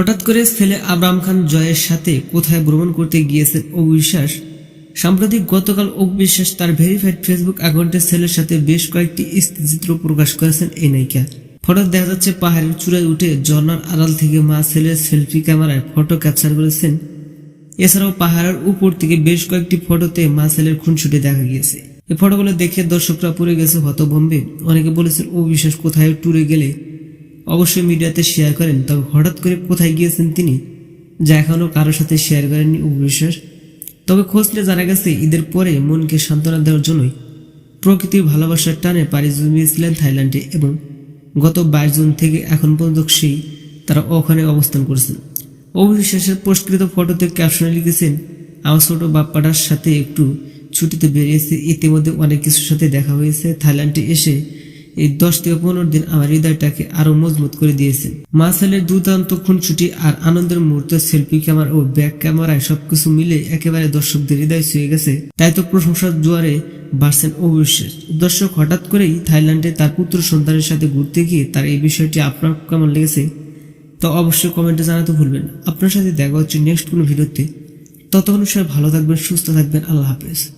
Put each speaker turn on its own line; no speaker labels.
হঠাৎ করে ছেলে আবরাম খান জয়ের সাথে কোথায় ভ্রমণ করতে গিয়েছেন অবিশ্বাস? সাম্প্রতিক গতকাল অবিশ্বাস তার ভেরিফাইড ফেসবুক অ্যাকাউন্টে ছেলের সাথে বেশ কয়েকটি স্থিরচিত্র প্রকাশ করেছেন এই নায়িকা। ফটো দেখা যাচ্ছে পাহাড়ের চূড়ায় উঠে ঝর্ণার আড়াল থেকে মা ছেলের সেলফি ক্যামেরায় ফটো ক্যাপচার করেছেন। এছাড়াও পাহাড়ের উপর থেকে বেশ কয়েকটি ফটোতে মা ছেলের খুনসুটি দেখা গিয়েছে। এই ফটোগুলো দেখে দর্শকরা পড়ে গেছে হতভম্বে। অনেকে বলেছেন অবিশ্বাস কোথায় ট্যুরে গেলে অবশ্যই মিডিয়াতে শেয়ার করেন। তবে হঠাৎ করে কোথায় গিয়েছেন তিনি, যা এখনও কারোর সাথে শেয়ার করেননি অবিশ্বাস তবে খোঁজলে জানা গেছে, ঈদের পরে মনকে সান্ত্বনা দেওয়ার জন্যই প্রকৃতির ভালোবাসার টানে পাড়ি জমিয়েছিলেন থাইল্যান্ডে এবং গত বাইশ জুন থেকে এখন পর্যন্ত সেই তারা ওখানে অবস্থান করছেন। অবিশ্বাসের পোস্টকৃত ফটোতে ক্যাপশনে লিখেছেন, আমার ছোট বাপ্পাটার সাথে একটু ছুটিতে বেরিয়েছে। ইতিমধ্যে অনেক কিছুর সাথে দেখা হয়েছে। থাইল্যান্ডে এসে এই দশ থেকে পনেরো দিন আমার হৃদয়টাকে আরও মজবুত করে দিয়েছেন। মাসালের দুর্দান্ত খুনছুটি আর আনন্দের মুহূর্তে, সেলফি ক্যামেরা ও ব্যাক ক্যামেরায় সবকিছু মিলে একেবারে দর্শকদের হৃদয় ছুঁয়ে গেছে। তাই তো প্রশংসার জোয়ারে বাড়ছেন অবিশ্বাস দর্শক হঠাৎ করেই থাইল্যান্ডে তার পুত্র সন্তানের সাথে ঘুরতে গিয়ে তার এই বিষয়টি আপনার কেমন লেগেছে? তো অবশ্যই কমেন্টে জানাতে ভুলবেন আপনার সাথে দেখা হচ্ছে নেক্সট কোনো ভিডিওতে। ততক্ষণ সবাই ভালো থাকবেন, সুস্থ থাকবেন। আল্লাহ হাফেজ।